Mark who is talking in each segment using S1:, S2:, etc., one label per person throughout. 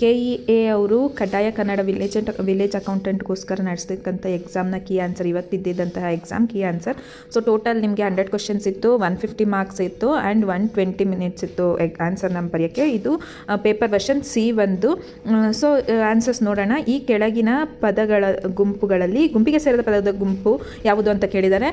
S1: K E A ಅವರು ಕಡ್ಡಾಯ Kannada village village ಅಕೌಂಟೆಂಟ್ಗೋಸ್ಕರ ನಡೆಸ್ತಕ್ಕಂಥ ಎಕ್ಸಾಮ್ನ ಕೀ ಆನ್ಸರ್ ಇವತ್ತು ಇದ್ದಿದ್ದಂತಹ exam key answer so total ನಿಮಗೆ ಹಂಡ್ರೆಡ್ ಕ್ವಶನ್ಸ್ ಇತ್ತು ಒನ್ ಫಿಫ್ಟಿ ಮಾರ್ಕ್ಸ್ ಇತ್ತು ಆ್ಯಂಡ್ ಒನ್ ಟ್ವೆಂಟಿ ಮಿನಿಟ್ಸ್ ಇತ್ತು ಆನ್ಸರ್ ನಮ್ಮ ಬರೆಯೋಕ್ಕೆ. ಇದು ಪೇಪರ್ ವರ್ಷನ್ ಸಿ ಒಂದು. ಸೊ ಆನ್ಸರ್ಸ್ ನೋಡೋಣ. ಈ ಕೆಳಗಿನ ಪದಗಳ ಗುಂಪುಗಳಲ್ಲಿ, ಗುಂಪಿಗೆ ಸೇರಿದ ಪದದ ಗುಂಪು ಯಾವುದು ಅಂತ ಕೇಳಿದ್ದಾರೆ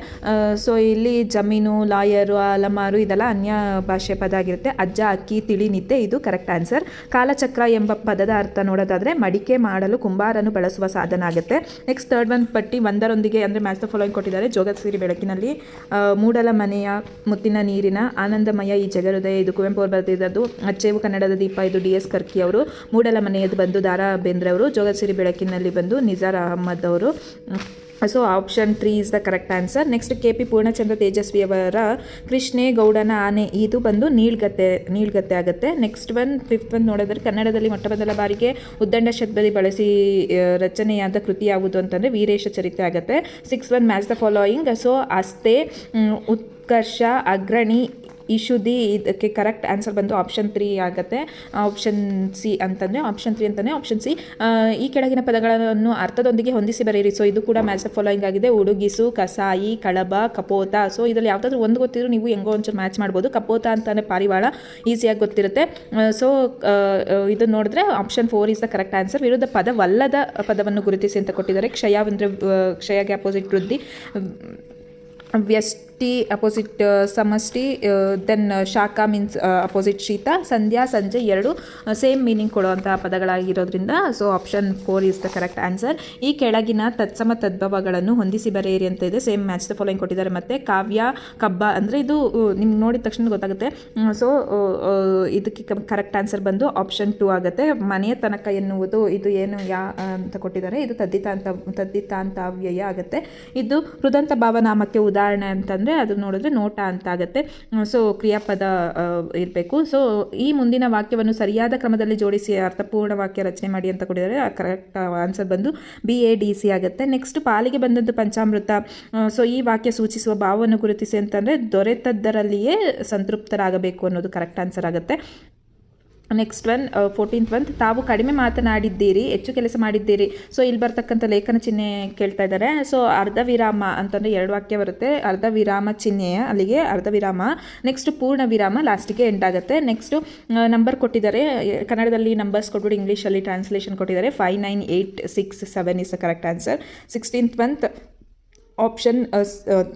S1: ಸೊ ಇಲ್ಲಿ ಜಮೀನು, ಲಾಯರು, ಅಲಮಾರು ಇದೆಲ್ಲ ಅನ್ಯ ಭಾಷೆ ಪದ ಆಗಿರುತ್ತೆ. ಅಜ್ಜ, ಅಕ್ಕಿ, ತಿಳಿ ಇದು ಕರೆಕ್ಟ್ ಆನ್ಸರ್ ಕಾಲಚಕ್ರ ಎಂಬ ಪದದ ಅರ್ಥ ನೋಡೋದಾದರೆ ಮಡಿಕೆ ಮಾಡಲು ಕುಂಬಾರನ್ನು ಬಳಸುವ ಸಾಧನ ಆಗುತ್ತೆ. ನೆಕ್ಸ್ಟ್ ಥರ್ಡ್ ಒನ್ ಪಟ್ಟಿ ಒಂದರೊಂದಿಗೆ ಅಂದರೆ ಮ್ಯಾಚ್ ದ ಫಾಲೋಯಿಂಗ್ ಕೊಟ್ಟಿದ್ದಾರೆ. ಜೋಗಸಿರಿ ಬೆಳಕಿನಲ್ಲಿ ಆ, ಮೂಡಲ ಮನೆಯ ಮುತ್ತಿನ ನೀರಿನ ಆನಂದಮಯ ಈ ಜಗಹೃದಯ ಇದು ಕುವೆಂಪು ಅವರು ಬರೆದಿದ್ದು ಅಚ್ಚೇವು ಕನ್ನಡದ ದೀಪ ಇದು ಡಿ ಎಸ್ ಕರ್ಕಿ ಅವರು. ಮೂಡಲ ಮನೆಯದು ಬಂದು ದಾರಾ ಬೇಂದ್ರೆ ಅವರು ಜೋಗಸಿರಿ ಬೆಳಕಿನಲ್ಲಿ ಬಂದು ನಿಜಾರ್ ಅಹಮದ್ ಅವರು. So option three is the correct answer next K P Poornachandra ತೇಜಸ್ವಿಯವರ ಕೃಷ್ಣೇಗೌಡನ ಆನೆ ಇದು ಬಂದು ನೀಳ್ಗತೆ ನೀಳ್ಗತೆ ಆಗುತ್ತೆ. ನೆಕ್ಸ್ಟ್ ಒನ್ ಫಿಫ್ತ್ ಒನ್ ನೋಡಿದ್ರೆ ಕನ್ನಡದಲ್ಲಿ ಮೊಟ್ಟ ಮೊದಲ ಬಾರಿಗೆ ಉದ್ದಂಡ ಶಬ್ದದಲ್ಲಿ ಬಳಸಿ ರಚನೆಯಾದ ಕೃತಿ ಯಾವುದು ಅಂತಂದರೆ ವೀರೇಶ ಚರಿತ್ರೆ ಆಗುತ್ತೆ. Six one match the following so ಅಸ್ತೆ ಉತ್ಕರ್ಷ, ಅಗ್ರಣಿ ಇಶುದಿ ಇದಕ್ಕೆ ಕರೆಕ್ಟ್ ಆನ್ಸರ್ ಬಂದು ಆಪ್ಷನ್ ತ್ರೀ ಆಗುತ್ತೆ. ಆಪ್ಷನ್ ಸಿ ಅಂತಂದರೆ ಆಪ್ಷನ್ ತ್ರೀ ಅಂತಲೇ ಆಪ್ಷನ್ ಸಿ ಈ ಕೆಳಗಿನ ಪದಗಳನ್ನು ಅರ್ಥದೊಂದಿಗೆ ಹೊಂದಿಸಿ ಬರೆಯಿರಿ ಸೊ ಇದು ಕೂಡ ಮ್ಯಾಚ್ ಫಾಲೋಯಿಂಗ್ ಆಗಿದೆ. ಉಡುಗಿಸು, ಕಸಾಯಿ, ಕಳಬ, ಕಪೋತ. ಸೊ ಇದರಲ್ಲಿ ಯಾವುದಾದ್ರೂ ಒಂದು ಗೊತ್ತಿದ್ರು ನೀವು ಹೆಂಗೋ ಒಂಚೂರು ಮ್ಯಾಚ್ ಮಾಡ್ಬೋದು. ಕಪೋತ ಅಂತಲೇ ಪಾರಿವಾಳ ಈಸಿಯಾಗಿ ಗೊತ್ತಿರುತ್ತೆ. ಸೊ ಇದು ನೋಡಿದ್ರೆ option four is the correct answer ವಿರುದ್ಧ ಪದವಲ್ಲದ ಪದವನ್ನು ಗುರುತಿಸಿ ಅಂತ ಕೊಟ್ಟಿದ್ದಾರೆ. ಕ್ಷಯ ಅಂದರೆ ಕ್ಷಯಗೆ ಅಪೋಸಿಟ್ ವೃದ್ಧಿ ವ್ಯಷ್ಟಿ ಅಪೋಸಿಟ್ ಸಮಷ್ಟಿ ದೆನ್ ಶಾಖ ಮೀನ್ಸ್ ಅಪೋಸಿಟ್ ಶೀತ, ಸಂಧ್ಯಾ ಸಂಜೆ ಎರಡು ಸೇಮ್ ಮೀನಿಂಗ್ ಕೊಡುವಂತಹ ಪದಗಳಾಗಿರೋದ್ರಿಂದ so option four is the correct answer ಈ ಕೆಳಗಿನ ತತ್ಸಮ ತದ್ಭವಗಳನ್ನು ಹೊಂದಿಸಿ ಬರೆಯಿರಿ ಅಂತ ಇದೆ. ಸೇಮ್ ಮ್ಯಾಚ್ ದ ಫಾಲೋಯಿಂಗ್ ಕೊಟ್ಟಿದ್ದಾರೆ ಮತ್ತು. ಕಾವ್ಯ, ಕಬ್ಬ, ಅಂದರೆ ಇದು ನಿಮ್ಗೆ ನೋಡಿದ ತಕ್ಷಣ ಗೊತ್ತಾಗುತ್ತೆ. ಸೊ ಇದಕ್ಕೆ ಕರೆಕ್ಟ್ ಆನ್ಸರ್ ಬಂದು ಆಪ್ಷನ್ ಟೂ ಆಗುತ್ತೆ. ಮನೆಯ ತನಕ ಎನ್ನುವುದು, ಇದು ಏನು, ಯಾ ಅಂತ ಕೊಟ್ಟಿದ್ದಾರೆ. ಇದು ತದ್ದಿತಾಂತ, ತದ್ದಿತಾಂತಾವ್ಯಯ ಆಗುತ್ತೆ. ಇದು ಹೃದಂತ ಭಾವನಾಮಕ್ಕೆ ಉದಾಹರಣೆ ಅಂತಂದರೆ ಅದು ನೋಡಿದ್ರೆ ನೋಟ ಅಂತ ಆಗುತ್ತೆ ಸೊ ಕ್ರಿಯಾಪದ ಇರಬೇಕು. ಸೊ ಈ ಮುಂದಿನ ವಾಕ್ಯವನ್ನು ಸರಿಯಾದ ಕ್ರಮದಲ್ಲಿ ಜೋಡಿಸಿ ಅರ್ಥಪೂರ್ಣ ವಾಕ್ಯ ರಚನೆ ಮಾಡಿ ಅಂತ ಕೊಟ್ಟಿದ್ದಾರೆ. ಕರೆಕ್ಟ್ ಆನ್ಸರ್ ಬಂದು ಬಿ ಎ ಡಿ ಸಿ ಆಗುತ್ತೆ. ನೆಕ್ಸ್ಟ್ ಪಾಲಿಗೆ ಬಂದದ್ದು ಪಂಚಾಮೃತ. ಸೊ ಈ ವಾಕ್ಯ ಸೂಚಿಸುವ ಭಾವವನ್ನು ಗುರುತಿಸಿ ಅಂತಂದರೆ ದೊರೆತದ್ದರಲ್ಲಿಯೇ ಸಂತೃಪ್ತರಾಗಬೇಕು ಅನ್ನೋದು ಕರೆಕ್ಟ್ ಆನ್ಸರ್ ಆಗುತ್ತೆ. ನೆಕ್ಸ್ಟ್ ಒನ್ ಫೋರ್ಟೀನ್ತ್ ಒನ್ ತಾವು ಕಡಿಮೆ ಮಾತನಾಡಿದ್ದೀರಿ, ಹೆಚ್ಚು ಕೆಲಸ ಮಾಡಿದ್ದೀರಿ. ಸೊ ಇಲ್ಲಿ ಬರ್ತಕ್ಕಂಥ ಲೇಖನ ಚಿಹ್ನೆ ಕೇಳ್ತಾ ಇದ್ದಾರೆ. ಸೊ ಅರ್ಧ ವಿರಾಮ ಅಂತಂದರೆ ಎರಡು ವಾಕ್ಯ ಬರುತ್ತೆ. ಅರ್ಧ ವಿರಾಮ ಚಿಹ್ನೆಯ, ಅಲ್ಲಿಗೆ ಅರ್ಧ ವಿರಾಮ ನೆಕ್ಸ್ಟ್ ಪೂರ್ಣ ವಿರಾಮ ಲಾಸ್ಟಿಗೆ ಎಂಡ್ ಆಗುತ್ತೆ ನೆಕ್ಸ್ಟು ನಂಬರ್ ಕೊಟ್ಟಿದ್ದಾರೆ. ಕನ್ನಡದಲ್ಲಿ ನಂಬರ್ಸ್ ಕೊಟ್ಬಿಟ್ಟು ಇಂಗ್ಲೀಷಲ್ಲಿ ಟ್ರಾನ್ಸ್ಲೇಷನ್ ಕೊಟ್ಟಿದ್ದಾರೆ. Five nine eight six seven is a correct answer sixteenth month option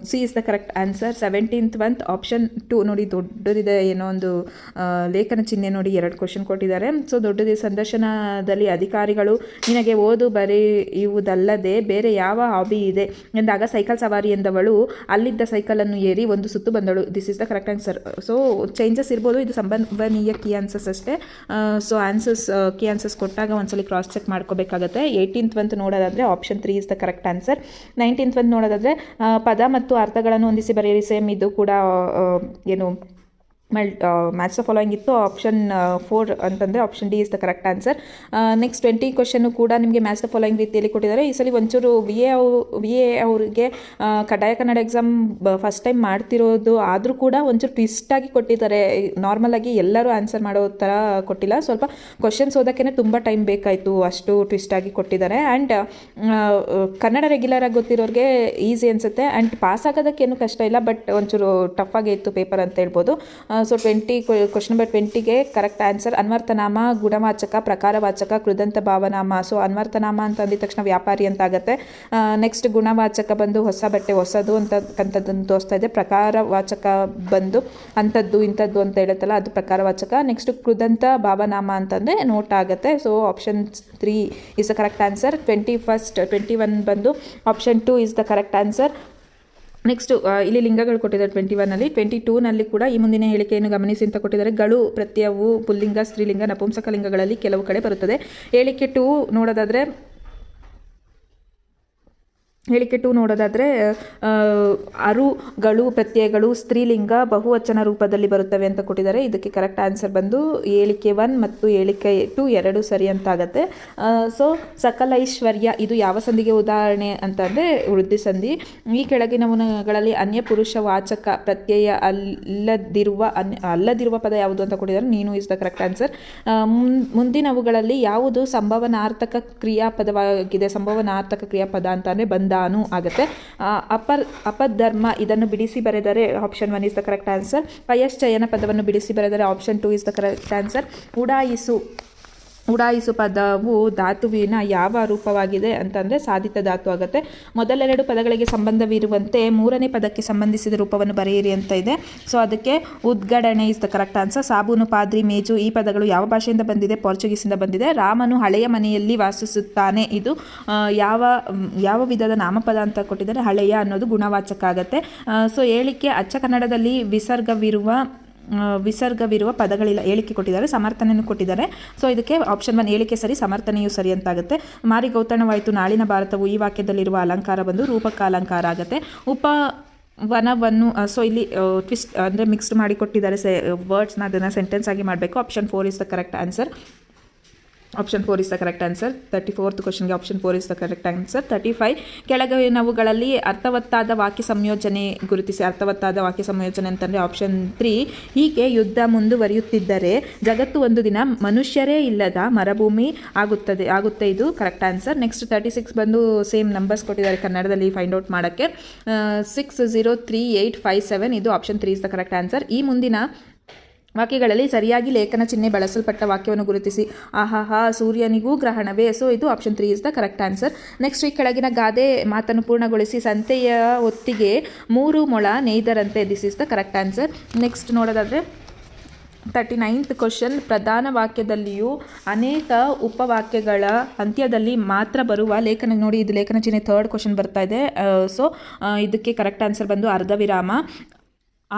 S1: C is the correct answer seventeenth month option two ನೋಡಿ, ದೊಡ್ಡದಿದೆ ಏನೋ ಒಂದು ಲೇಖನ ಚಿಹ್ನೆ ನೋಡಿ ಎರಡು ಕ್ವಶನ್ ಕೊಟ್ಟಿದ್ದಾರೆ. ಸೊ ದೊಡ್ಡದೇ ಸಂದರ್ಶನದಲ್ಲಿ ಅಧಿಕಾರಿಗಳು, ನಿನಗೆ ಓದು ಬರೆಯುವುದಲ್ಲದೆ ಬೇರೆ ಯಾವ ಹಾಬಿ ಇದೆ? ಎಂದಾಗ ಸೈಕಲ್ ಸವಾರಿ ಎಂದವಳು, ಅಲ್ಲಿದ್ದ ಸೈಕಲನ್ನು ಏರಿ ಒಂದು ಸುತ್ತು ಬಂದಳು. This is the correct answer so changes ಇರ್ಬೋದು. ಇದು ಸಂಬಂಧನೀಯ ಕೀ ಆನ್ಸರ್ಸ್ ಅಷ್ಟೇ. ಸೊ ಆನ್ಸರ್ಸ್ ಕೀ ಆನ್ಸರ್ಸ್ ಕೊಟ್ಟಾಗ ಒಂದ್ಸಲಿ ಕ್ರಾಸ್ ಚೆಕ್ ಮಾಡ್ಕೋಬೇಕಾಗುತ್ತೆ. ಏಯ್ಟೀನ್ತ್ ಮಂತ್ ನೋಡೋದಾದರೆ option three is the correct answer nineteenth month ನೋಡೋದಾದರೆ ಆ, ಪದ ಮತ್ತು ಅರ್ಥಗಳನ್ನು ಹೊಂದಿಸಿ ಬರೆಯಿರಿ. ಸೇಮ್ ಇದು ಕೂಡ ಏನು ಮಲ್ ಮ್ಯಾಚ್ ದ ಫಾಲೋಯಿಂಗ್ ಇತ್ತು. ಆಪ್ಷನ್ ಫೋರ್ ಅಂತಂದರೆ option D is the correct answer next twenty question ಕೂಡ ನಿಮಗೆ ಮ್ಯಾಚ್ ದ ಫಾಲೋಯಿಂಗ್ ರೀತಿಯಲ್ಲಿ ಕೊಟ್ಟಿದ್ದಾರೆ. ಈ ಸಲ ಒಂಚೂರು ವಿ ಎ ಅವು ಎ ಅವರಿಗೆ ಕಡ್ಡಾಯ ಕನ್ನಡ ಎಕ್ಸಾಮ್ ಫಸ್ಟ್ ಟೈಮ್ ಮಾಡ್ತಿರೋದು ಆದರೂ ಕೂಡ ಒಂಚೂರು ಟ್ವಿಸ್ಟಾಗಿ ಕೊಟ್ಟಿದ್ದಾರೆ. ನಾರ್ಮಲಾಗಿ ಎಲ್ಲರೂ ಆನ್ಸರ್ ಮಾಡೋ ಥರ ಕೊಟ್ಟಿಲ್ಲ. ಸ್ವಲ್ಪ ಕ್ವಶನ್ಸ್ ಓದೋಕ್ಕೇ ತುಂಬ ಟೈಮ್ ಬೇಕಾಯಿತು. ಅಷ್ಟು ಟ್ವಿಸ್ಟಾಗಿ ಕೊಟ್ಟಿದ್ದಾರೆ. ಆ್ಯಂಡ್ ಕನ್ನಡ ರೆಗ್ಯುಲರ್ ಆಗಿ ಗೊತ್ತಿರೋರಿಗೆ ಈಸಿ ಅನಿಸುತ್ತೆ. ಆ್ಯಂಡ್ ಪಾಸ್ ಆಗೋದಕ್ಕೇನು ಕಷ್ಟ ಇಲ್ಲ. ಬಟ್ ಒಂಚೂರು ಟಫ್ ಇತ್ತು ಪೇಪರ್ ಅಂತ ಹೇಳ್ಬೋದು. ಸೊ ಟ್ವೆಂಟಿ ಕ್ವಶನ್ ನಂಬರ್ ಟ್ವೆಂಟಿಗೆ ಕರೆಕ್ಟ್ ಆನ್ಸರ್ ಅನ್ವರ್ಥನಾಮ, ಗುಣವಾಚಕ, ಪ್ರಕಾರವಾಚಕ, ಕೃದಂತ ಭಾವನಾಮ. ಸೊ ಅನ್ವರ್ಥನಾಮ ಅಂತ ಅಂದಿದ ತಕ್ಷಣ ವ್ಯಾಪಾರಿ ಅಂತ ಆಗುತ್ತೆ. ನೆಕ್ಸ್ಟ್ ಗುಣವಾಚಕ ಬಂದು ಹೊಸ ಬಟ್ಟೆ, ಹೊಸದು ಅಂತಕ್ಕಂಥದ್ದನ್ನು ತೋರಿಸ್ತಾ ಇದೆ. ಪ್ರಕಾರವಾಚಕ ಬಂದು ಅಂಥದ್ದು, ಇಂಥದ್ದು ಅಂತ ಹೇಳುತ್ತಲ್ಲ, ಅದು ಪ್ರಕಾರವಾಚಕ. ನೆಕ್ಸ್ಟ್ ಕೃದಂತ ಭಾವನಾಮ ಅಂತಂದರೆ ನೋಟ್ ಆಗುತ್ತೆ. So option three is the correct answer twenty first twenty one ಬಂದು option two is the correct answer next ಇಲ್ಲಿ ಲಿಂಗಗಳು ಕೊಟ್ಟಿದ್ದಾರೆ ಟ್ವೆಂಟಿ ಒನ್ನಲ್ಲಿ ಟ್ವೆಂಟಿ ಟೂನಲ್ಲಿ ಕೂಡ ಈ ಮುಂದಿನ ಹೇಳಿಕೆಯನ್ನು ಗಮನಿಸಿ ಅಂತ ಕೊಟ್ಟಿದ್ದಾರೆ. ಗಳು, ಪ್ರತ್ಯವು, ಪುಲ್ಲಿಂಗ, ಸ್ತ್ರೀಲಿಂಗ ನಪುಂಸಕ ಲಿಂಗಗಳಲ್ಲಿ ಕೆಲವು ಕಡೆ ಬರುತ್ತದೆ. ಹೇಳಿಕೆ ಟೂ ನೋಡೋದಾದರೆ ಹೇಳಿಕೆ ಟು ನೋಡೋದಾದರೆ ಅರುಗಳು, ಪ್ರತ್ಯಯಗಳು, ಸ್ತ್ರೀಲಿಂಗ, ಬಹುವಚನ ರೂಪದಲ್ಲಿ ಬರುತ್ತವೆ ಅಂತ ಕೊಟ್ಟಿದ್ದಾರೆ. ಇದಕ್ಕೆ ಕರೆಕ್ಟ್ ಆನ್ಸರ್ ಬಂದು ಹೇಳಿಕೆ ಒನ್ ಮತ್ತು ಹೇಳಿಕೆ ಟು ಎರಡು ಸರಿ ಅಂತ ಆಗುತ್ತೆ ಸೊ ಸಕಲೈಶ್ವರ್ಯ, ಇದು ಯಾವ ಸಂಧಿಗೆ ಉದಾಹರಣೆ ಅಂತಂದರೆ ವೃದ್ಧಿ ಸಂಧಿ. ಈ ಕೆಳಗಿನವುಗಳಲ್ಲಿ ಅನ್ಯ ಪುರುಷ ವಾಚಕ ಪ್ರತ್ಯಯ ಅಲ್ಲದಿರುವ ಅನ್ ಅಲ್ಲದಿರುವ ಪದ ಯಾವುದು ಅಂತ ಕೊಟ್ಟಿದ್ದಾರೆ. ನೀನು ಇಸ್ ದ ಕರೆಕ್ಟ್ ಆನ್ಸರ್ ಮುಂದಿನವುಗಳಲ್ಲಿ ಯಾವುದು ಸಂಭವನಾರ್ಥಕ ಕ್ರಿಯಾಪದವಾಗಿದೆ, ಸಂಭವನಾರ್ಥಕ ಕ್ರಿಯಾಪದ ಅಂತಂದರೆ ಬಂದಾನು ಆಗುತ್ತೆ. ಅಪರ್, ಅಪಧರ್ಮ ಇದನ್ನು ಬಿಡಿಸಿ ಬರೆದರೆ option one is the correct answer ಪಯಶ್ಚಯನ ಪದವನ್ನು ಬಿಡಿಸಿ ಬರೆದರೆ option two is the correct answer ಉಡಾಯಿಸು. ಉಡಾಯಿಸು ಪದವು ಧಾತುವಿನ ಯಾವ ರೂಪವಾಗಿದೆ ಅಂತಂದರೆ ಸಾಧಿತ ಧಾತು ಆಗುತ್ತೆ. ಮೊದಲೆರಡು ಪದಗಳಿಗೆ ಸಂಬಂಧವಿರುವಂತೆ ಮೂರನೇ ಪದಕ್ಕೆ ಸಂಬಂಧಿಸಿದ ರೂಪವನ್ನು ಬರೆಯಿರಿ ಅಂತ ಇದೆ. ಸೊ ಅದಕ್ಕೆ ಉದ್ಗಡಣೆ ಇಸ್ ದ ಕರೆಕ್ಟ್ ಆನ್ಸರ್ ಸಾಬೂನು, ಪಾದ್ರಿ, ಮೇಜು ಈ ಪದಗಳು ಯಾವ ಭಾಷೆಯಿಂದ ಬಂದಿದೆ? ಪೋರ್ಚುಗೀಸಿಂದ ಬಂದಿದೆ. ರಾಮನು ಹಳೆಯ ಮನೆಯಲ್ಲಿ ವಾಸಿಸುತ್ತಾನೆ. ಇದು ಯಾವ ಯಾವ ವಿಧದ ನಾಮಪದ ಅಂತ ಕೊಟ್ಟಿದ್ದಾರೆ? ಹಳೆಯ ಅನ್ನೋದು ಗುಣವಾಚಕ ಆಗುತ್ತೆ. ಸೊ ಹೇಳಿಕೆ ಅಚ್ಚ ಕನ್ನಡದಲ್ಲಿ ವಿಸರ್ಗವಿರುವ ವಿಸರ್ಗವಿರುವ ಪದಗಳಿಲ್ಲ, ಹೇಳಿಕೆ ಕೊಟ್ಟಿದ್ದಾರೆ, ಸಮರ್ಥನೆಯನ್ನು ಕೊಟ್ಟಿದ್ದಾರೆ. ಸೊ ಇದಕ್ಕೆ ಆಪ್ಷನ್ ಒನ್ ಹೇಳಿಕೆ ಸರಿ, ಸಮರ್ಥನೆಯು ಸರಿ ಅಂತಾಗುತ್ತೆ. ಮಾರಿ ಗೌತಣವಾಯಿತು, ನಾಳಿನ ಭಾರತವು ಈ ವಾಕ್ಯದಲ್ಲಿರುವ ಅಲಂಕಾರ ಬಂದು ರೂಪಕ ಅಲಂಕಾರ ಆಗುತ್ತೆ. ಉಪ ವನವನ್ನು ಸೊ ಇಲ್ಲಿ ಟ್ವಿಸ್ಟ್ ಅಂದರೆ ಮಿಕ್ಸ್ಡ್ ಮಾಡಿ ಕೊಟ್ಟಿದ್ದಾರೆ, ಸೆ ವರ್ಡ್ಸ್ನ ಅದನ್ನು ಸೆಂಟೆನ್ಸ್ ಆಗಿ ಮಾಡಬೇಕು. Option four is the correct answer option four is the correct answer thirty fourth ಕ್ವಶನ್ಗೆ option four is the correct answer thirty five ಕೆಳಗಿನವುಗಳಲ್ಲಿ ಅರ್ಥವತ್ತಾದ ವಾಕ್ಯ ಸಂಯೋಜನೆ ಗುರುತಿಸಿ. ಅರ್ಥವತ್ತಾದ ವಾಕ್ಯ ಸಂಯೋಜನೆ ಅಂತಂದರೆ ಆಪ್ಷನ್ ತ್ರೀ ಹೀಗೆ ಯುದ್ಧ ಮುಂದುವರಿಯುತ್ತಿದ್ದರೆ ಜಗತ್ತು ಒಂದು ದಿನ ಮನುಷ್ಯರೇ ಇಲ್ಲದ ಮರಭೂಮಿ ಆಗುತ್ತದೆ, ಆಗುತ್ತೆ ಇದು correct answer next thirty six ಬಂದು ಸೇಮ್ ನಂಬರ್ಸ್ ಕೊಟ್ಟಿದ್ದಾರೆ ಕನ್ನಡದಲ್ಲಿ ಫೈಂಡ್ ಔಟ್ ಮಾಡೋಕ್ಕೆ. Six zero three eight five seven ಇದು option three is the correct answer ಈ ಮುಂದಿನ ವಾಕ್ಯಗಳಲ್ಲಿ ಸರಿಯಾಗಿ ಲೇಖನ ಚಿಹ್ನೆ ಬಳಸಲ್ಪಟ್ಟ ವಾಕ್ಯವನ್ನು ಗುರುತಿಸಿ. ಆಹಾಹಾ, ಸೂರ್ಯನಿಗೂ ಗ್ರಹಣವೇ. ಸೊ ಇದು option three is the correct answer next ಈ ಕೆಳಗಿನ ಗಾದೆ ಮಾತನ್ನು ಪೂರ್ಣಗೊಳಿಸಿ ಸಂತೆಯ ಹೊತ್ತಿಗೆ ಮೂರು ಮೊಳ ನೇಯ್ದರಂತೆ. This is the correct answer next ನೋಡೋದಾದರೆ ತರ್ಟಿ ನೈನ್ತ್ ಕ್ವಶನ್ ಪ್ರಧಾನ ವಾಕ್ಯದಲ್ಲಿಯೂ ಅನೇಕ ಉಪವಾಕ್ಯಗಳ ಅಂತ್ಯದಲ್ಲಿ ಮಾತ್ರ ಬರುವ ಲೇಖನ, ನೋಡಿ, ಇದು ಲೇಖನ ಚಿಹ್ನೆ ಥರ್ಡ್ ಕ್ವಶನ್ ಬರ್ತಾ ಇದೆ. ಸೊ ಇದಕ್ಕೆ ಕರೆಕ್ಟ್ ಆನ್ಸರ್ ಬಂದು ಅರ್ಧ ವಿರಾಮ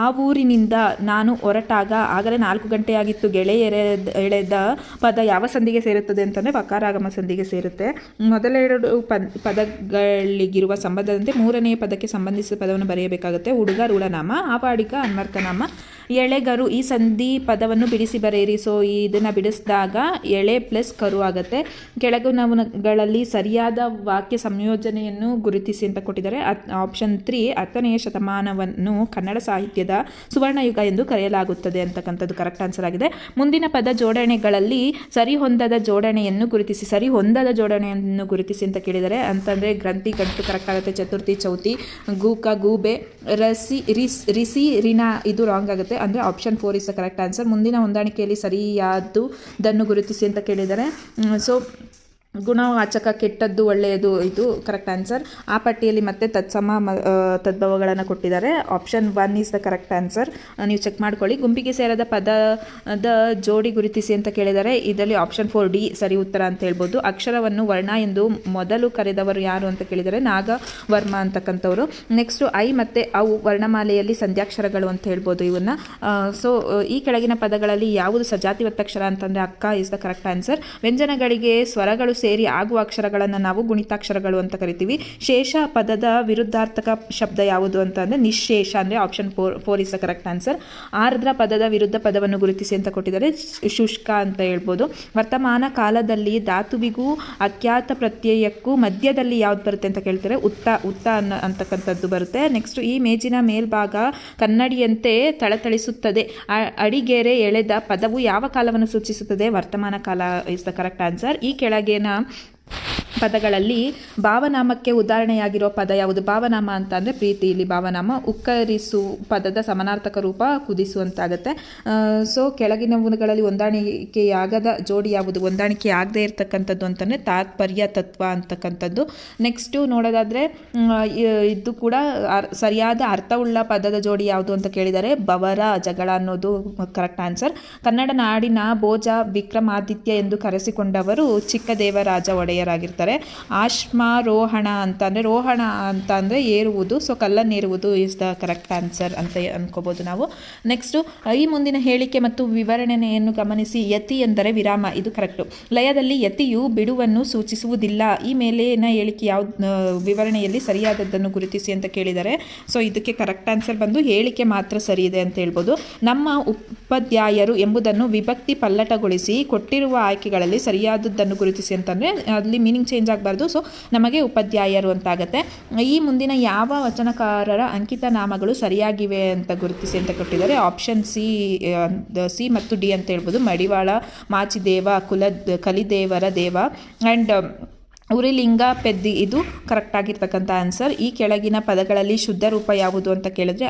S1: ಆ ಊರಿನಿಂದ ನಾನು ಹೊರಟಾಗ ಆಗಲೇ ನಾಲ್ಕು ಗಂಟೆಯಾಗಿತ್ತು ಗೆಳೆಯರೆದ ಎಳೆದ ಪದ ಯಾವ ಸಂಧಿಗೆ ಸೇರುತ್ತದೆ ಅಂತಂದರೆ ವಕಾರಾಗಮ ಸಂಧಿಗೆ ಸೇರುತ್ತೆ. ಮೊದಲೆರಡು ಪದ, ಪದಗಳಿಗಿರುವ ಸಂಬಂಧದಂತೆ ಮೂರನೆಯ ಪದಕ್ಕೆ ಸಂಬಂಧಿಸಿದ ಪದವನ್ನು ಬರೆಯಬೇಕಾಗುತ್ತೆ. ಹುಡುಗ, ರೂಢನಾಮ ಆವಾಡಿಕ ಅನ್ವರ್ಥನಾಮ ಎಳೆಗರು ಈ ಸಂಧಿ ಪದವನ್ನು ಬಿಡಿಸಿ ಬರೆಯಿರಿ. ಸೊ, ಇದನ್ನು ಬಿಡಿಸಿದಾಗ ಎಳೆ ಪ್ಲಸ್ ಕರು ಆಗುತ್ತೆ. ಕೆಳಗಿನವುಗಳಲ್ಲಿ ಸರಿಯಾದ ವಾಕ್ಯ ಸಂಯೋಜನೆಯನ್ನು ಗುರುತಿಸಿ ಅಂತ ಕೊಟ್ಟಿದ್ದಾರೆ. ಆಪ್ಷನ್ ತ್ರೀ ಹತ್ತನೆಯ ಶತಮಾನವನ್ನು ಕನ್ನಡ ಸಾಹಿತ್ಯದ ಸುವರ್ಣಯುಗ ಎಂದು ಕರೆಯಲಾಗುತ್ತದೆ ಅಂತಕ್ಕಂಥದ್ದು ಕರೆಕ್ಟ್ ಆನ್ಸರ್ ಆಗಿದೆ. ಮುಂದಿನ ಪದ ಜೋಡಣೆಗಳಲ್ಲಿ ಸರಿಹೊಂದದ ಜೋಡಣೆಯನ್ನು ಗುರುತಿಸಿ ಸರಿ ಹೊಂದದ ಜೋಡಣೆಯನ್ನು ಗುರುತಿಸಿ ಅಂತ ಕೇಳಿದರೆ ಅಂತಂದರೆ ಗ್ರಂಥಿ, ಗಂಟು ಕರೆಕ್ಟ್ ಆಗುತ್ತೆ. ಚತುರ್ಥಿ, ಚೌತಿ, ಗೂಕ, ಗೂಬೆ, ರಸಿ, ರಿಸ್, ರಿಸಿ, ರಿನಾ, ಇದು ರಾಂಗ್ ಆಗುತ್ತೆ. ಅಂದರೆ option four is the correct answer ಮುಂದಿನ ಹೊಂದಾಣಿಕೆಯಲ್ಲಿ ಸರಿಯಾದದ್ದನ್ನು ಗುರುತಿಸಿ ಅಂತ ಕೇಳಿದ್ದಾರೆ. ಸೊ ಗುಣವಾಚಕ ಕೆಟ್ಟದ್ದು ಒಳ್ಳೆಯದು, ಇದು ಕರೆಕ್ಟ್ ಆನ್ಸರ್ ಆ ಪಟ್ಟಿಯಲ್ಲಿ ಮತ್ತೆ ತತ್ಸಮ ತದ್ಭವಗಳನ್ನು ಕೊಟ್ಟಿದ್ದಾರೆ. Option one is the correct answer ನೀವು ಚೆಕ್ ಮಾಡ್ಕೊಳ್ಳಿ. ಗುಂಪಿಗೆ ಸೇರದ ಪದದ ಜೋಡಿ ಗುರುತಿಸಿ ಅಂತ ಕೇಳಿದರೆ, ಇದರಲ್ಲಿ ಆಪ್ಷನ್ ಫೋರ್ ಡಿ ಸರಿ ಉತ್ತರ ಅಂತ ಹೇಳ್ಬೋದು. ಅಕ್ಷರವನ್ನು ವರ್ಣ ಎಂದು ಮೊದಲು ಕರೆದವರು ಯಾರು ಅಂತ ಕೇಳಿದರೆ, ನಾಗವರ್ಮ ಅಂತಕ್ಕಂಥವ್ರು. ನೆಕ್ಸ್ಟು ಐ ಮತ್ತು ಅವು ವರ್ಣಮಾಲೆಯಲ್ಲಿ ಸಂಧ್ಯಾಕ್ಷರಗಳು ಅಂತ ಹೇಳ್ಬೋದು ಇವನ್ನ. ಸೊ ಈ ಕೆಳಗಿನ ಪದಗಳಲ್ಲಿ ಯಾವುದು ಸಜಾತಿ ಒತ್ತಕ್ಷರ ಅಂತಂದರೆ ಅಕ್ಕ ಇಸ್ ದ ಕರೆಕ್ಟ್ ಆನ್ಸರ್ ವ್ಯಂಜನಗಳಿಗೆ ಸ್ವರಗಳು ಸೇರಿ ಆಗುವ ಅಕ್ಷರಗಳನ್ನು ನಾವು ಗುಣಿತಾಕ್ಷರಗಳು ಅಂತ ಕರಿತೀವಿ. ಶೇಷ ಪದದ ವಿರುದ್ಧಾರ್ಥಕ ಶಬ್ದ ಯಾವುದು ಅಂತ ಅಂದರೆ ನಿಶೇಷ ಅಂದರೆ option four four is the correct answer ಆರ್ದ್ರ ಪದದ ವಿರುದ್ಧ ಪದವನ್ನು ಗುರುತಿಸಿ ಅಂತ ಕೊಟ್ಟಿದ್ದಾರೆ. ಶುಷ್ಕ ಅಂತ ಹೇಳ್ಬೋದು. ವರ್ತಮಾನ ಕಾಲದಲ್ಲಿ ಧಾತುವಿಗೂ ಅಖ್ಯಾತ ಪ್ರತ್ಯಯಕ್ಕೂ ಮಧ್ಯದಲ್ಲಿ ಯಾವ್ದು ಬರುತ್ತೆ ಅಂತ ಕೇಳ್ತಾರೆ? ಉತ್ತ ಉತ್ತ ಅನ್ನೋ, ಅಂತಕ್ಕಂಥದ್ದು ಬರುತ್ತೆ. ನೆಕ್ಸ್ಟ್ ಈ ಮೇಜಿನ ಮೇಲ್ಭಾಗ ಕನ್ನಡಿಯಂತೆ ಥಳಥಳಿಸುತ್ತದೆ ಅ- ಅಡಿಗೆರೆ ಎಳೆದ ಪದವು ಯಾವ ಕಾಲವನ್ನು ಸೂಚಿಸುತ್ತದೆ? ವರ್ತಮಾನ ಕಾಲ ಇಸ್ ದ ಕರೆಕ್ಟ್ ಆನ್ಸರ್ ಈ ಕೆಳಗಿನ да, ಪದಗಳಲ್ಲಿ ಭಾವನಾಮಕ್ಕೆ ಉದಾಹರಣೆಯಾಗಿರೋ ಪದ ಯಾವುದು? ಭಾವನಾಮ ಅಂತ ಅಂದರೆ ಪ್ರೀತಿ. ಇಲ್ಲಿ ಭಾವನಾಮ ಉಕ್ಕರಿಸು ಪದದ ಸಮಾನಾರ್ಥಕ ರೂಪ ಕುದಿಸುವಂತಾಗುತ್ತೆ. ಸೊ ಕೆಳಗಿನವುಗಳಲ್ಲಿ ಹೊಂದಾಣಿಕೆಯಾಗದ ಜೋಡಿ ಯಾವುದು? ಹೊಂದಾಣಿಕೆ ಆಗದೆ ಇರತಕ್ಕಂಥದ್ದು ಅಂತಂದರೆ ತಾತ್ಪರ್ಯ, ತತ್ವ ಅಂತಕ್ಕಂಥದ್ದು. ನೆಕ್ಸ್ಟು ನೋಡೋದಾದರೆ ಇದು ಕೂಡ ಸರಿಯಾದ ಅರ್ಥವುಳ್ಳ ಪದದ ಜೋಡಿ ಯಾವುದು ಅಂತ ಕೇಳಿದರೆ ಬವರ, ಜಗಳ ಅನ್ನೋದು ಕರೆಕ್ಟ್ ಆನ್ಸರ್ ಕನ್ನಡ ನಾಡಿನ ಭೋಜ ವಿಕ್ರಮಾದಿತ್ಯ ಎಂದು ಕರೆಸಿಕೊಂಡವರು ಚಿಕ್ಕದೇವರಾಜ ಒಡೆಯರಾಗಿರ್ತಾರೆ. ಕೊಟ್ಟಿರ್ತಾರೆ ಆಶ್ಮಾರೋಹಣ ಅಂತ ಅಂದರೆ ರೋಹಣ ಅಂತ ಅಂದರೆ ಏರುವುದು ಸೊ ಕಲ್ಲನ್ನೇರುವುದು ಇಸ್ ದ ಕರೆಕ್ಟ್ ಆನ್ಸರ್ ಅಂತ ಅಂದ್ಕೋಬೋದು ನಾವು. ನೆಕ್ಸ್ಟು ಈ ಮುಂದಿನ ಹೇಳಿಕೆ ಮತ್ತು ವಿವರಣೆಯನ್ನು ಗಮನಿಸಿ. ಯತಿ ಎಂದರೆ ವಿರಾಮ, ಇದು ಕರೆಕ್ಟು ಲಯದಲ್ಲಿ ಯತಿಯು ಬಿಡುವನ್ನು ಸೂಚಿಸುವುದಿಲ್ಲ. ಈ ಮೇಲಿನ ಹೇಳಿಕೆ ಯಾವ ವಿವರಣೆಯಲ್ಲಿ ಸರಿಯಾದದ್ದನ್ನು ಗುರುತಿಸಿ ಅಂತ ಕೇಳಿದ್ದಾರೆ ಸೊ ಇದಕ್ಕೆ ಕರೆಕ್ಟ್ ಆನ್ಸರ್ ಬಂದು ಹೇಳಿಕೆ ಮಾತ್ರ ಸರಿ ಇದೆ ಅಂತ ಹೇಳ್ಬೋದು. ನಮ್ಮ ಉಪಾಧ್ಯಾಯರು ಎಂಬುದನ್ನು ವಿಭಕ್ತಿ ಪಲ್ಲಟಗೊಳಿಸಿ ಕೊಟ್ಟಿರುವ ಆಯ್ಕೆಗಳಲ್ಲಿ ಸರಿಯಾದದ್ದನ್ನು ಗುರುತಿಸಿ ಅಂತಂದರೆ, ಅಲ್ಲಿ ಮೀನಿಂಗ್ ಚೇಂಜ್ ಆಗಬಾರ್ದು. ಸೊ ನಮಗೆ ಉಪಾಧ್ಯಾಯರು ಅಂತ ಆಗುತ್ತೆ ಈ ಮುಂದಿನ ಯಾವ ವಚನಕಾರರ ಅಂಕಿತ ನಾಮಗಳು ಸರಿಯಾಗಿವೆ ಅಂತ ಗುರುತಿಸಿ ಅಂತ ಕೊಟ್ಟಿದ್ದಾರೆ. ಆಪ್ಷನ್ ಸಿ ಸಿ ಮತ್ತು ಡಿ ಅಂತ ಹೇಳ್ಬೋದು. ಮಡಿವಾಳ, ಮಾಚಿದೇವ, ಕುಲ, ಕಲಿದೇವರ ದೇವ. ಆ್ಯಂಡ್ ಉರಿಲಿಂಗ, ಪೆದ್ದಿ, ಇದು ಕರೆಕ್ಟ್ ಆಗಿರ್ತಕ್ಕಂಥ ಆನ್ಸರ್ ಈ ಕೆಳಗಿನ ಪದಗಳಲ್ಲಿ ಶುದ್ಧ ರೂಪ ಯಾವುದು ಅಂತ ಕೇಳಿದ್ರೆ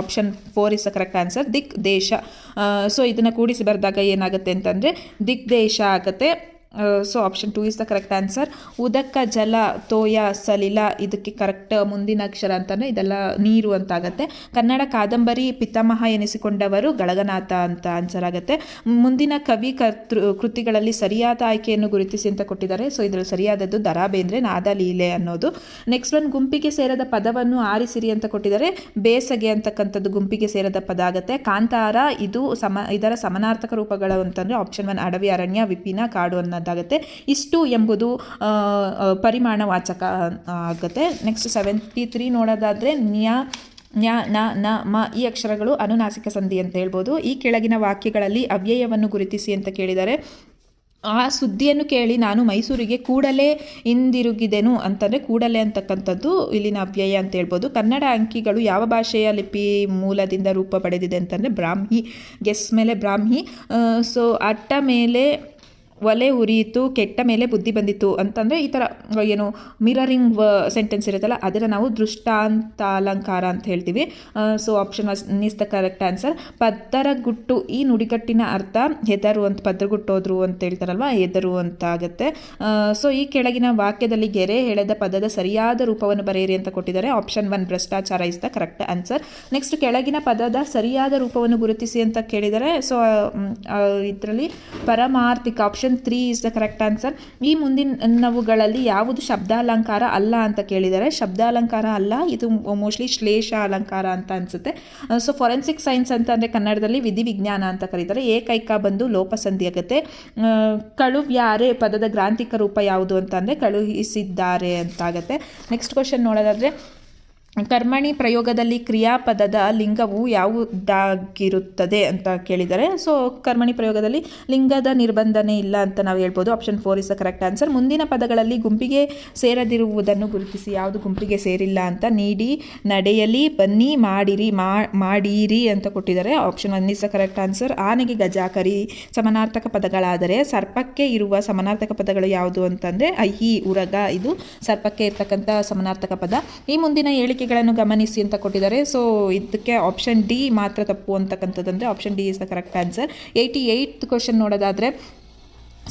S1: option four is correct answer ದಿಕ್ ದೇಶ. ಸೊ ಇದನ್ನು ಕೂಡಿಸಿ ಬರೆದಾಗ ಏನಾಗುತ್ತೆ ಅಂತಂದರೆ ದಿಕ್ ದೇಶ ಆಗುತ್ತೆ. So option two is the correct answer ಉದಕ್ಕ, ಜಲ, ತೋಯ, ಸಲಿಲ, ಇದಕ್ಕೆ ಕರೆಕ್ಟ್ ಮುಂದಿನ ಅಕ್ಷರ ಅಂತಲೇ ಇದೆಲ್ಲ ನೀರು ಅಂತ ಆಗುತ್ತೆ ಕನ್ನಡ ಕಾದಂಬರಿ ಪಿತಾಮಹ ಎನಿಸಿಕೊಂಡವರು ಗಳಗನಾಥ ಅಂತ ಆನ್ಸರ್ ಆಗುತ್ತೆ. ಮುಂದಿನ ಕವಿ ಕರ್ತೃ, ಕೃತಿಗಳಲ್ಲಿ ಸರಿಯಾದ ಆಯ್ಕೆಯನ್ನು ಗುರುತಿಸಿ ಅಂತ ಕೊಟ್ಟಿದ್ದಾರೆ. ಸೊ ಇದರಲ್ಲಿ ಸರಿಯಾದದ್ದು ದರಾ ಬೇಂದ್ರೆ ನಾದ ಲೀಲೆ ಅನ್ನೋದು. ನೆಕ್ಸ್ಟ್ ಒಂದು ಗುಂಪಿಗೆ ಸೇರದ ಪದವನ್ನು ಆರಿಸಿರಿ ಅಂತ ಕೊಟ್ಟಿದ್ದಾರೆ. ಬೇಸಗೆ ಅಂತಕ್ಕಂಥದ್ದು ಗುಂಪಿಗೆ ಸೇರದ ಪದ ಆಗುತ್ತೆ. ಕಾಂತಾರ, ಇದು ಸಮ, ಇದರ ಸಮನಾರ್ಥಕ ರೂಪಗಳು ಅಂತಂದರೆ ಆಪ್ಷನ್ ಒನ್ ಅಡವಿ, ಅರಣ್ಯ, ವಿಪಿನ, ಕಾಡು ಅನ್ನೋದಾಗುತ್ತೆ ಇಷ್ಟು ಎಂಬುದು ಪರಿಮಾಣ ವಾಚಕ ಆಗುತ್ತೆ. ನೆಕ್ಸ್ಟ್ ಸೆವೆಂಟಿ ತ್ರೀ ನೋಡೋದಾದರೆ ನ್ಯಾ ನ್ಯಾ, ನ ನ, ಮ ಈ ಅಕ್ಷರಗಳು ಅನುನಾಸಿಕ ಸಂಧಿ ಅಂತ ಹೇಳ್ಬೋದು. ಈ ಕೆಳಗಿನ ವಾಕ್ಯಗಳಲ್ಲಿ ಅವ್ಯಯವನ್ನು ಗುರುತಿಸಿ ಅಂತ ಕೇಳಿದರೆ ಆ ಸುದ್ದಿಯನ್ನು ಕೇಳಿ ನಾನು ಮೈಸೂರಿಗೆ ಕೂಡಲೇ ಹಿಂದಿರುಗಿದೆನು ಅಂತಂದರೆ ಕೂಡಲೇ ಅಂತಕ್ಕಂಥದ್ದು ಇಲ್ಲಿನ ಅವ್ಯಯ ಅಂತ ಹೇಳ್ಬೋದು. ಕನ್ನಡ ಅಂಕಿಗಳು ಯಾವ ಭಾಷೆಯ ಲಿಪಿ ಮೂಲದಿಂದ ರೂಪ ಪಡೆದಿದೆ ಅಂತಂದರೆ ಬ್ರಾಹ್ಮಿ, ಗೆಸ್ ಮೇಲೆ ಬ್ರಾಹ್ಮಿ. ಸೊ ಅಟ್ಟ ಮೇಲೆ ಒಲೆ ಉರಿಯಿತು, ಕೆಟ್ಟ ಮೇಲೆ ಬುದ್ಧಿ ಬಂದಿತ್ತು ಅಂತಂದರೆ ಈ ಥರ ಏನು ಮಿರರಿಂಗ್ ವ ಸೆಂಟೆನ್ಸ್ ಇರುತ್ತಲ್ಲ ಅದನ್ನು ನಾವು ದೃಷ್ಟಾಂತ ಅಲಂಕಾರ ಅಂತ ಹೇಳ್ತೀವಿ. So option is the correct answer ಪದ್ದರಗುಟ್ಟು ಈ ನುಡಿಗಟ್ಟಿನ ಅರ್ಥ ಹೆದರು ಅಂತ ಪದ್ದರಗುಟ್ಟೋದ್ರು ಅಂತ ಹೇಳ್ತಾರಲ್ವ, ಹೆದರು ಅಂತ ಆಗುತ್ತೆ ಸೊ ಈ ಕೆಳಗಿನ ವಾಕ್ಯದಲ್ಲಿ ಗೆರೆ ಹೇಳದ ಪದದ ಸರಿಯಾದ ರೂಪವನ್ನು ಬರೆಯಿರಿ ಅಂತ ಕೊಟ್ಟಿದ್ದಾರೆ. ಆಪ್ಷನ್ ಒನ್ ಭ್ರಷ್ಟಾಚಾರ is the correct answer next ಕೆಳಗಿನ ಪದದ ಸರಿಯಾದ ರೂಪವನ್ನು ಗುರುತಿಸಿ ಅಂತ ಕೇಳಿದರೆ ಸೊ ಇದರಲ್ಲಿ ಪರಮಾರ್ಥಿಕ option three is the correct answer ಈ ಮುಂದಿನವುಗಳಲ್ಲಿ ಯಾವುದು ಶಬ್ದಾಲಂಕಾರ ಅಲ್ಲ ಅಂತ ಕೇಳಿದ್ದಾರೆ ಶಬ್ದಾಲಂಕಾರ ಅಲ್ಲ, ಇದು ಮೋಸ್ಟ್ಲಿ ಶ್ಲೇಷ ಅಲಂಕಾರ ಅಂತ ಅನಿಸುತ್ತೆ. ಸೊ ಫೊರೆನ್ಸಿಕ್ ಸೈನ್ಸ್ ಅಂತ ಅಂದರೆ ಕನ್ನಡದಲ್ಲಿ ವಿಧಿವಿಜ್ಞಾನ ಅಂತ ಕರೀತಾರೆ. ಏಕೈಕ ಬಂದು ಲೋಪಸಂಧಿ ಆಗುತ್ತೆ ಕಳು ಕಳುವ್ಯಾರೆ ಪದದ ಗ್ರಾಂಥಿಕ ರೂಪ ಯಾವುದು ಅಂತ ಅಂದರೆ ಕಳುಹಿಸಿದ್ದಾರೆ ಅಂತ ಆಗುತ್ತೆ ನೆಕ್ಸ್ಟ್ ಕ್ವಶನ್ ನೋಡೋದಾದರೆ ಕರ್ಮಣಿ ಪ್ರಯೋಗದಲ್ಲಿ ಕ್ರಿಯಾಪದದ ಲಿಂಗವು ಯಾವುದಾಗಿರುತ್ತದೆ ಅಂತ ಕೇಳಿದರೆ ಸೊ ಕರ್ಮಣಿ ಪ್ರಯೋಗದಲ್ಲಿ ಲಿಂಗದ ನಿರ್ಬಂಧನೆ ಇಲ್ಲ ಅಂತ ನಾವು ಹೇಳ್ಬೋದು. Option four is the correct answer ಮುಂದಿನ ಪದಗಳಲ್ಲಿ ಗುಂಪಿಗೆ ಸೇರದಿರುವುದನ್ನು ಗುರುತಿಸಿ. ಯಾವುದು ಗುಂಪಿಗೆ ಸೇರಿಲ್ಲ ಅಂತ ನೀಡಿ, ನಡೆಯಲಿ, ಬನ್ನಿ, ಮಾಡಿರಿ ಮಾಡಿರಿ ಅಂತ ಕೊಟ್ಟಿದ್ದಾರೆ. Option one is the correct answer ಆನೆಗೆ ಗಜಾಕರಿ ಸಮಾನಾರ್ಥಕ ಪದಗಳಾದರೆ, ಸರ್ಪಕ್ಕೆ ಇರುವ ಸಮನಾರ್ಥಕ ಪದಗಳು ಯಾವುದು ಅಂತಂದರೆ ಐಹಿ ಉರಗ, ಇದು ಸರ್ಪಕ್ಕೆ ಇರ್ತಕ್ಕಂಥ ಸಮನಾರ್ಥಕ ಪದ. ಈ ಮುಂದಿನ ಹೇಳಿಕೆಗಳನ್ನು ಗಮನಿಸಿ ಅಂತ ಕೊಟ್ಟಿದ್ದಾರೆ. ಸೊ ಇದಕ್ಕೆ ಆಪ್ಷನ್ ಡಿ ಮಾತ್ರ ತಪ್ಪು ಅಂತಕ್ಕಂಥದ್ದಂದರೆ option D is the correct answer eighty eight question ನೋಡೋದಾದರೆ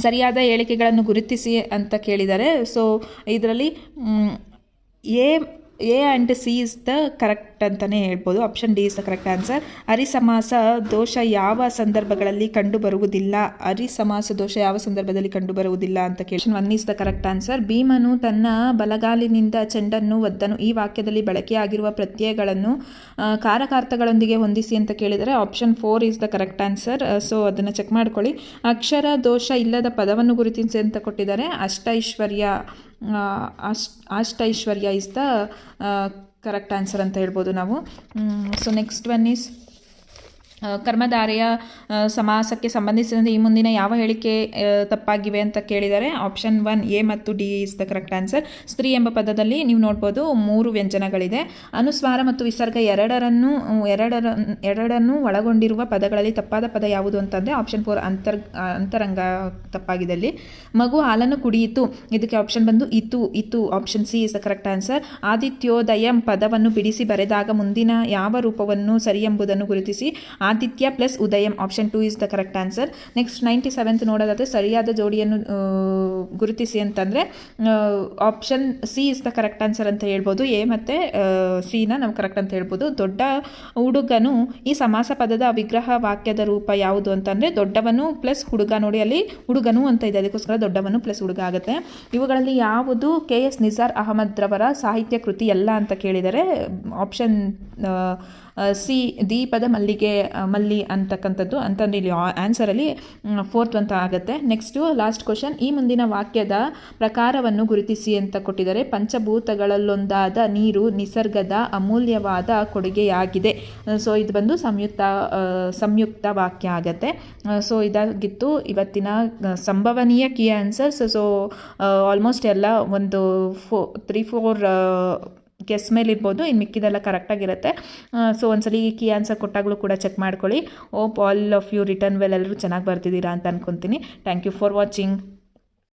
S1: ಸರಿಯಾದ ಹೇಳಿಕೆಗಳನ್ನು ಗುರುತಿಸಿ ಅಂತ ಕೇಳಿದ್ದಾರೆ. ಸೊ ಇದರಲ್ಲಿ A A and C is the correct ಅಂತಲೇ ಹೇಳ್ಬೋದು. Option D is the correct answer ಅರಿಸಮಾಸ ದೋಷ ಯಾವ ಸಂದರ್ಭಗಳಲ್ಲಿ ಕಂಡುಬರುವುದಿಲ್ಲ? ಅರಿಸಮಾಸ ದೋಷ ಯಾವ ಸಂದರ್ಭದಲ್ಲಿ ಕಂಡುಬರುವುದಿಲ್ಲ ಅಂತ ಕೇಳಿ. One is the correct answer ಭೀಮನು ತನ್ನ ಬಲಗಾಲಿನಿಂದ ಚೆಂಡನ್ನು, ಒದ್ದನು. ಈ ವಾಕ್ಯದಲ್ಲಿ ಬಳಕೆಯಾಗಿರುವ ಪ್ರತ್ಯಯಗಳನ್ನು ಕಾರಕಾರ್ಥಗಳೊಂದಿಗೆ ಹೊಂದಿಸಿ ಅಂತ ಕೇಳಿದರೆ option four is the correct answer so ಅದನ್ನು ಚೆಕ್ ಮಾಡ್ಕೊಳ್ಳಿ. ಅಕ್ಷರ ದೋಷ ಇಲ್ಲದ ಪದವನ್ನು ಗುರುತಿಸಿ ಅಂತ ಕೊಟ್ಟಿದ್ದಾರೆ. ಅಷ್ಟೈಶ್ವರ್ಯ ಅಷ್ಟ್ ಅಷ್ಟೈಶ್ವರ್ಯ ಇಸ್ ದ ಕರೆಕ್ಟ್ ಆನ್ಸರ್ ಅಂತ ಹೇಳ್ಬೋದು ನಾವು. ಸೊ ನೆಕ್ಸ್ಟ್ ಒನ್ ಈಸ್ ಕರ್ಮಧಾರೆಯ ಸಮಾಸಕ್ಕೆ ಸಂಬಂಧಿಸಿದಂತೆ ಈ ಮುಂದಿನ ಯಾವ ಹೇಳಿಕೆ ತಪ್ಪಾಗಿವೆ ಅಂತ ಕೇಳಿದರೆ ಆಪ್ಷನ್ ಒನ್ ಎ ಮತ್ತು D is the correct answer ಸ್ತ್ರೀ ಎಂಬ ಪದದಲ್ಲಿ ನೀವು ನೋಡ್ಬೋದು ಮೂರು ವ್ಯಂಜನಗಳಿದೆ. ಅನುಸ್ವಾರ ಮತ್ತು ವಿಸರ್ಗ ಎರಡರನ್ನು, ಎರಡರ ಎರಡನ್ನು ಒಳಗೊಂಡಿರುವ ಪದಗಳಲ್ಲಿ ತಪ್ಪಾದ ಪದ ಯಾವುದು ಅಂತಂದರೆ ಆಪ್ಷನ್ ಫೋರ್ ಅಂತರ್ ಅಂತರಂಗ ತಪ್ಪಾಗಿದೆ ಅಲ್ಲಿ. ಮಗು ಹಾಲನ್ನು ಕುಡಿಯಿತು. ಇದಕ್ಕೆ ಆಪ್ಷನ್ ಬಂದು ಇತು ಇತು option C is the correct answer ಆದಿತ್ಯೋದಯಂ ಪದವನ್ನು ಬಿಡಿಸಿ ಬರೆದಾಗ ಮುಂದಿನ ಯಾವ ರೂಪವನ್ನು ಸರಿ ಎಂಬುದನ್ನು ಗುರುತಿಸಿ. ಆದಿತ್ಯ plus Udyam option two is the correct answer next ninety seventh ನೋಡೋದಾದರೆ ಸರಿಯಾದ ಜೋಡಿಯನ್ನು ಗುರುತಿಸಿ ಅಂತಂದರೆ option C is the correct answer ಅಂತ ಹೇಳ್ಬೋದು. ಎ ಮತ್ತು ಸಿನ ನಾವು ಕರೆಕ್ಟ್ ಅಂತ ಹೇಳ್ಬೋದು. ದೊಡ್ಡ ಹುಡುಗನು ಈ ಸಮಾಸ ಪದದ ವಿಗ್ರಹ ವಾಕ್ಯದ ರೂಪ ಯಾವುದು ಅಂತಂದರೆ, ದೊಡ್ಡವನು ಪ್ಲಸ್ ಹುಡುಗ ನೋಡಿ ಅಲ್ಲಿ ಹುಡುಗನು ಅಂತ ಇದೆ. ಅದಕ್ಕೋಸ್ಕರ ದೊಡ್ಡವನು ಪ್ಲಸ್ ಹುಡುಗ ಆಗುತ್ತೆ. ಇವುಗಳಲ್ಲಿ ಯಾವುದು ಕೆ ಎಸ್ ನಿಸಾರ್ ಅಹಮದ್ರವರ ಸಾಹಿತ್ಯ ಕೃತಿ ಅಲ್ಲ ಅಂತ ಕೇಳಿದರೆ ಆಪ್ಷನ್ ಸಿ ದೀಪದ ಮಲ್ಲಿಗೆ ಮಲ್ಲಿ ಅಂತಕ್ಕಂಥದ್ದು. ಅಂತಂದ್ರೆ ಇಲ್ಲಿ ಆನ್ಸರಲ್ಲಿ ಫೋರ್ತ್ ಅಂತ ಆಗುತ್ತೆ. ನೆಕ್ಸ್ಟು ಲಾಸ್ಟ್ ಕ್ವಶನ್ ಈ ಮುಂದಿನ ವಾಕ್ಯದ ಪ್ರಕಾರವನ್ನು ಗುರುತಿಸಿ ಅಂತ ಕೊಟ್ಟಿದ್ದಾರೆ. ಪಂಚಭೂತಗಳಲ್ಲೊಂದಾದ ನೀರು ನಿಸರ್ಗದ ಅಮೂಲ್ಯವಾದ ಕೊಡುಗೆಯಾಗಿದೆ. ಸೊ ಇದು ಬಂದು ಸಂಯುಕ್ತ ಸಂಯುಕ್ತ ವಾಕ್ಯ ಆಗತ್ತೆ. ಸೊ ಇದಾಗಿತ್ತು ಇವತ್ತಿನ ಸಂಭವನೀಯ ಕೀ ಆನ್ಸರ್ಸ್ ಸೊ ಆಲ್ಮೋಸ್ಟ್ ಎಲ್ಲ ಒಂದು ಫೋ ತ್ರೀ ಫೋರ್ ಗೆಸ್ ಮೇಲೆ ಇರ್ಬೋದು ಇನ್ನು ಮಿಕ್ಕಿದೆಲ್ಲ ಕರೆಕ್ಟಾಗಿರುತ್ತೆ ಸೊ ಒಂದ್ಸಲಿ ಕೀ ಆನ್ಸರ್ ಕೊಟ್ಟಾಗಲೂ ಕೂಡ ಚೆಕ್ ಮಾಡ್ಕೊಳ್ಳಿ. Hope all of you return well ಎಲ್ಲರೂ ಚೆನ್ನಾಗಿ ಬರ್ತಿದ್ದೀರಾ ಅಂತ ಅನ್ಕೊತೀನಿ. Thank you for watching